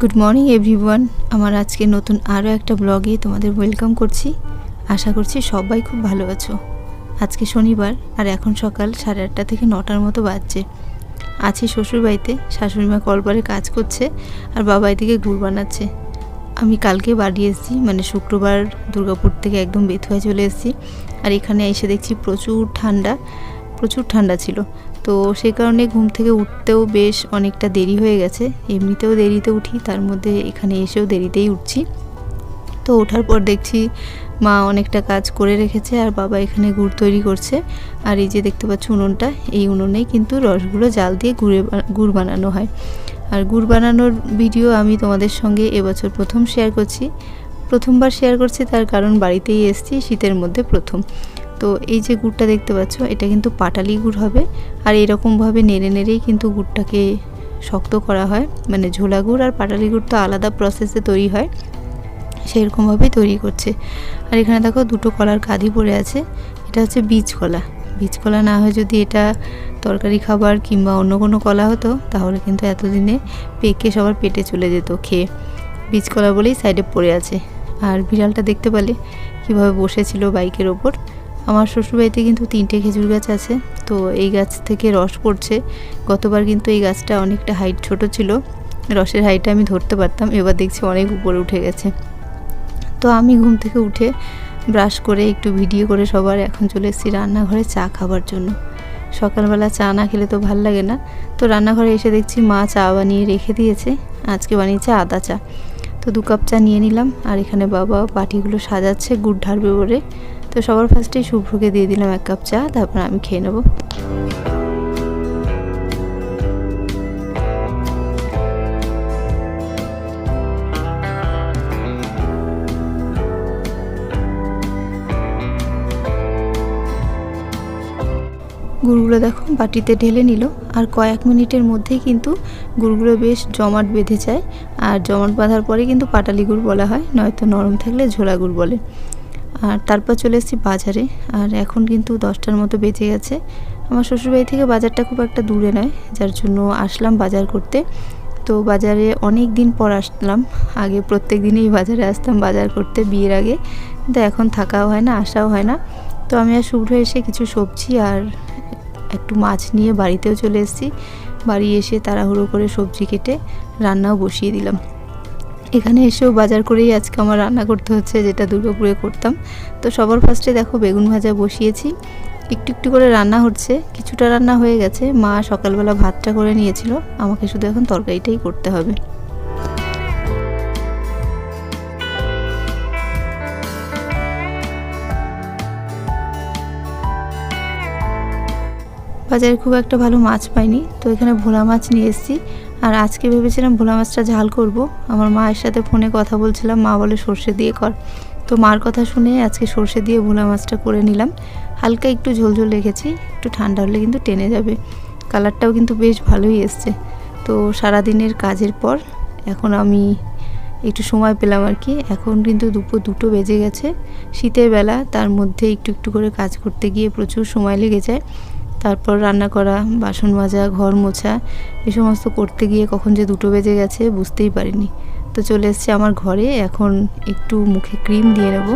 Good morning everyone আমার আজকে নতুন আরও একটা ব্লগে তোমাদের ওয়েলকাম করছি। আশা করছি সবাই খুব ভালো আছো। আজকে শনিবার, আর এখন সকাল সাড়ে আটটা থেকে নটার মতো বাজছে। আছি শ্বশুরবাড়িতে, শাশুড়িমা কলপারে কাজ করছে, আর বাবা এদিকে গুড় বানাচ্ছে। আমি কালকে বাড়ি এসেছি মানে শুক্রবার দুর্গাপুর থেকে একদম বেথুয়া চলে এসেছি, আর এখানে এসে দেখছি প্রচুর ঠান্ডা। প্রচুর ঠান্ডা ছিল। তো সেই কারণে ঘুম থেকে উঠতেও বেশ অনেকটা দেরি হয়ে গেছে। এমনিতেও দেরিতে উঠি, তার মধ্যে এখানে এসেও দেরিতেই উঠছি। তো ওঠার পর দেখছি মা অনেকটা কাজ করে রেখেছে আর বাবা এখানে গুড় তৈরি করছে। আর এই যে দেখতে পাচ্ছ উনুনটা, এই উনুনেই কিন্তু রসগুলো জাল দিয়ে গুড়ে গুড় বানানো হয়। আর গুড় বানানোর ভিডিও আমি তোমাদের সঙ্গে এবছর প্রথম শেয়ার করছি। প্রথমবার শেয়ার করছি, তার কারণ বাড়িতেই এসেছি, শীতের মধ্যে প্রথম। তো এই যে গুড়টা দেখতে পাচ্ছ, এটা কিন্তু পাটালি গুড় হবে। আর এরকমভাবে নেড়ে নেড়েই কিন্তু গুড়টাকে শক্ত করা হয়। মানে ঝোলা গুড় আর পাটালি গুড় তো আলাদা প্রসেসে তৈরি হয়। সেরকমভাবেই তৈরি করছে। আর এখানে দেখো দুটো কলার কাঁদি পড়ে আছে। এটা হচ্ছে বীজ কলা। বীজ কলা না হয় যদি এটা তরকারি খাবার কিংবা অন্য কোনো কলা হতো, তাহলে কিন্তু এতদিনে পেকে সবার পেটে চলে যেত খেয়ে। বীজ কলা বলেই সাইডে পড়ে আছে। আর বিড়ালটা দেখতে পেলে কীভাবে বসেছিল বাইকের ওপর। আমার শ্বশুরবাড়িতে কিন্তু তিনটে খেজুর গাছ আছে। তো এই গাছ থেকে রস পড়ছে। গতবার কিন্তু এই গাছটা অনেকটা হাইট ছোট ছিল। রসের হাইটটা আমি ধরতে পারতাম। এবার দেখছি অনেক উপরে উঠে গেছে। তো আমি ঘুম থেকে উঠে ব্রাশ করে একটু ভিডিও করে সবার এখন চলে এসেছি রান্নাঘরে চা খাবার জন্য। সকালবেলা চা না খেলে তো ভালো লাগে না। তো রান্নাঘরে এসে দেখছি মা চা বানিয়ে রেখে দিয়েছে। আজকে বানিয়েছে আদা চা। তো দু কাপ চা নিয়ে নিলাম। আর এখানে বাবা পাটিগুলো সাজাচ্ছে, গুড় ঢালবে বলে। তো সবার ফার্স্টেই শুভ্রকে দিয়ে দিলাম এক কাপ চা, তারপর আমি খেয়ে নেব। গুড়গুলো দেখো, বাটিতে ঢেলে নিল। আর কয়েক মিনিটের মধ্যেই কিন্তু গুড়গুলো বেশ জমাট বেঁধে যায়। আর জমাট বাঁধার পরে কিন্তু পাটালি গুড় বলা হয়, নয়তো নরম থাকলে ঝোলা গুড় বলে। আর তারপর চলে এসেছি বাজারে। আর এখন কিন্তু দশটার মতো বেজে গেছে। আমার শ্বশুরবাড়ি থেকে বাজারটা খুব একটা দূরে নয়, যার জন্য আসলাম বাজার করতে। তো বাজারে অনেক দিন পর আসলাম। আগে প্রত্যেক দিনেই বাজারে আসতাম বাজার করতে বিয়ের আগে। কিন্তু এখন থাকাও হয় না, আসাও হয় না। তো আমি আর শুভ্র এসে কিছু সবজি আর একটু মাছ নিয়ে বাড়িতেও চলে এসেছি। বাড়ি এসে তাড়াহুড়ো করে সবজি কেটে রান্নাও বসিয়ে দিলাম। এখানে এসেও বাজার করেই আজকে আমার রান্না করতে হচ্ছে, যেটা দুর্গাপুরে করতাম। তো সবার ফার্স্টে দেখো বেগুন ভাজা বসিয়েছি। একটু একটু করে রান্না হচ্ছে, কিছুটা রান্না হয়ে গেছে। মা সকালবেলা ভাতটা করে নিয়েছিল, আমাকে শুধু এখন তরকারিটাই করতে হবে। বাজারে খুব একটা ভালো মাছ পাইনি, তো এখানে ভোলা মাছ নিয়ে এসেছি। আর আজকে ভেবেছিলাম ভোলা মাছটা ঝাল করব। আমার মায়ের সাথে ফোনে কথা বলছিলাম, মা বলে সর্ষে দিয়ে কর। তো মার কথা শুনে আজকে সর্ষে দিয়ে ভোলা মাছটা করে নিলাম। হালকা একটু ঝোলঝোল রেখেছি, একটু ঠান্ডা হলে কিন্তু টেনে যাবে। কালারটাও কিন্তু বেশ ভালোই এসছে। তো সারাদিনের কাজের পর এখন আমি একটু সময় পেলাম আর কি। এখন কিন্তু দুপুর দুটো বেজে গেছে। শীতের বেলা তার মধ্যে একটু একটু করে কাজ করতে গিয়ে প্রচুর সময় লেগে যায়। তারপর রান্না করা, বাসন মাজা, ঘর মোছা, এ সমস্ত করতে গিয়ে কখন যে দুটো বেজে গেছে বুঝতেই পারিনি। তো চলে এসছে আমার ঘরে, এখন একটু মুখে ক্রিম দিয়ে নেব।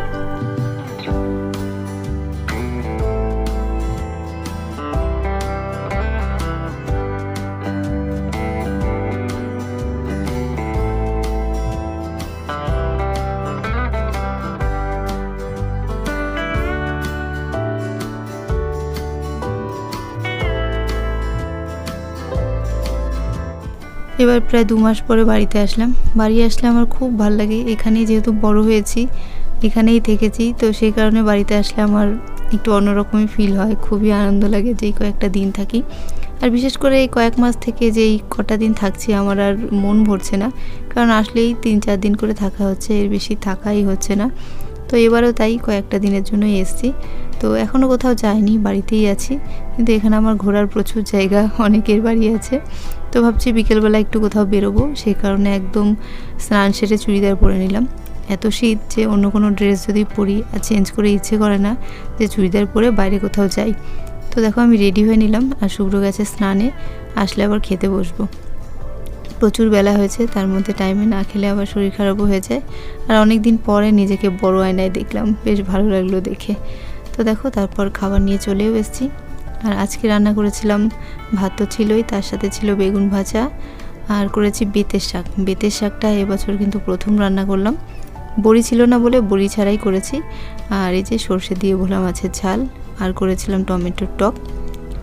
এবার প্রায় দু মাস পরে বাড়িতে আসলাম। বাড়ি আসলে আমার খুব ভালো লাগে। এখানেই যেহেতু বড় হয়েছি, এখানেই থেকেছি, তো সেই কারণে বাড়িতে আসলে আমার একটু অন্যরকমই ফিল হয়। খুবই আনন্দ লাগে যেই কয়েকটা দিন থাকি। আর বিশেষ করে এই কয়েক মাস থেকে যেই কটা দিন থাকছি, আমার আর মন ভরছে না। কারণ আসলেই তিন চার দিন করে থাকা হচ্ছে, এর বেশি থাকাই হচ্ছে না। তো এবারও তাই কয়েকটা দিনের জন্যই এসছি। তো এখনও কোথাও যাইনি, বাড়িতেই আছি। কিন্তু এখানে আমার ঘোরার প্রচুর জায়গা, অনেকের বাড়ি আছে। তো ভাবছি বিকেলবেলা একটু কোথাও বেরোবো। সেই কারণে একদম স্নান সেরে চুড়িদার পরে নিলাম। এত শীত যে অন্য কোনো ড্রেস যদি পরি আর চেঞ্জ করে ইচ্ছে করে না যে চুড়িদার পরে বাইরে কোথাও যাই। তো দেখো আমি রেডি হয়ে নিলাম আর শুভ্র গেছে স্নানে। আসলে আবার খেতে বসবো। প্রচুর বেলা হয়েছে, তার মধ্যে টাইমে না খেলে আবার শরীর খারাপও হয়ে যায়। আর অনেক দিন পরে নিজেকে বড় আয়নায় দেখলাম। বেশ ভালো লাগল দেখে। তো দেখো তারপর খাবার নিয়ে চলেও এসেছি। আর আজকে রান্না করেছিলাম ভাত তো ছিলই, তার সাথে ছিল বেগুন ভাজা আর করেছি বেতের শাক। বেতের শাকটা এবছর কিন্তু প্রথম রান্না করলাম। বড়ি ছিল না বলে বড়ি ছাড়াই করেছি। আর এই যে সর্ষে দিয়ে ভোলা মাছের ঝাল আর করেছিলাম টমেটোর টক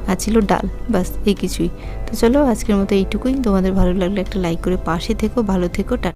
আর ছিল ডাল বাস এই কিছুই। তো চলো আজকের মতো এইটুকুই। তোমাদের ভালো লাগলে একটা লাইক করে পাশে থেকো, ভালো থেকো, টা